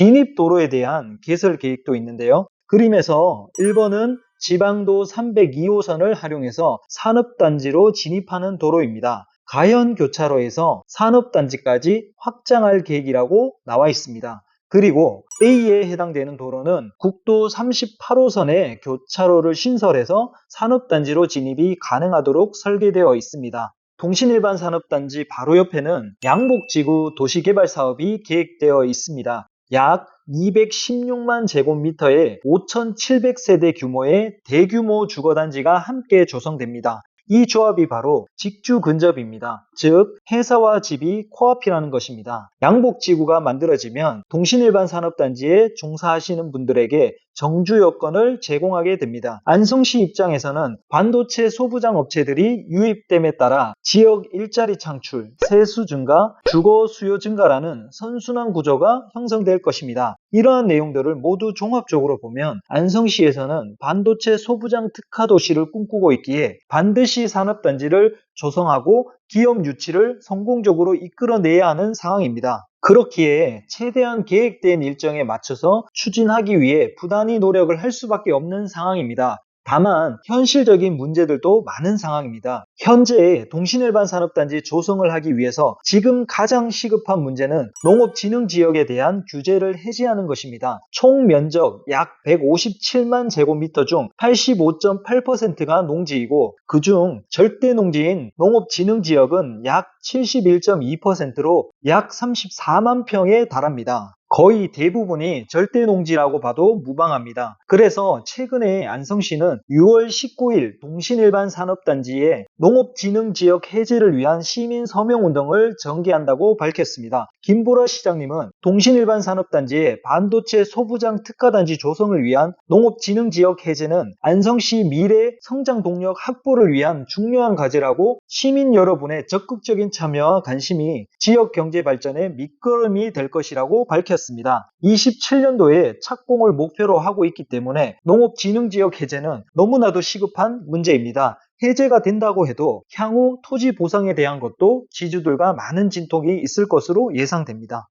진입도로에 대한 개설 계획도 있는데요. 그림에서 1번은 지방도 302호선을 활용해서 산업단지로 진입하는 도로입니다. 가현 교차로에서 산업단지까지 확장할 계획이라고 나와 있습니다. 그리고 A에 해당되는 도로는 국도 38호선의 교차로를 신설해서 산업단지로 진입이 가능하도록 설계되어 있습니다. 동신일반 산업단지 바로 옆에는 양복지구 도시개발 사업이 계획되어 있습니다. 약 216만 제곱미터의 5,700세대 규모의 대규모 주거단지가 함께 조성됩니다. 이 조합이 바로 직주 근접입니다. 즉 회사와 집이 코앞이라는 것입니다. 양복지구가 만들어지면 동신일반 산업단지에 종사하시는 분들에게 정주 여건을 제공하게 됩니다. 안성시 입장에서는 반도체 소부장 업체들이 유입됨에 따라 지역 일자리 창출, 세수 증가, 주거 수요 증가라는 선순환 구조가 형성될 것입니다. 이러한 내용들을 모두 종합적으로 보면 안성시에서는 반도체 소부장 특화 도시를 꿈꾸고 있기에 반드시 산업단지를 조성하고 기업 유치를 성공적으로 이끌어내야 하는 상황입니다. 그렇기에 최대한 계획된 일정에 맞춰서 추진하기 위해 부단히 노력을 할 수밖에 없는 상황입니다. 다만 현실적인 문제들도 많은 상황입니다. 현재 동신일반 산업단지 조성을 하기 위해서 지금 가장 시급한 문제는 농업진흥지역에 대한 규제를 해제하는 것입니다. 총 면적 약 157만 제곱미터 중 85.8%가 농지이고 그중 절대 농지인 농업진흥지역은 약 71.2%로 약 34만 평에 달합니다. 거의 대부분이 절대 농지라고 봐도 무방합니다. 그래서 최근에 안성시는 6월 19일 동신일반 산업단지에 농 업진흥지역 해제를 위한 시민 서명운동을 전개한다고 밝혔습니다. 김보라 시장님은 동신일반 산업단지의 반도체 소부장 특화단지 조성을 위한 농업진흥지역 해제는 안성시 미래 성장 동력 확보를 위한 중요한 과제라고 시민 여러분의 적극적인 참여와 관심이 지역 경제 발전의 밑거름이 될 것이라고 밝혔습니다. 27년도에 착공을 목표로 하고 있기 때문에 농업진흥지역 해제는 너무나도 시급한 문제입니다. 해제가 된다고 해도 향후 토지 보상에 대한 것도 지주들과 많은 진통이 있을 것으로 예상됩니다.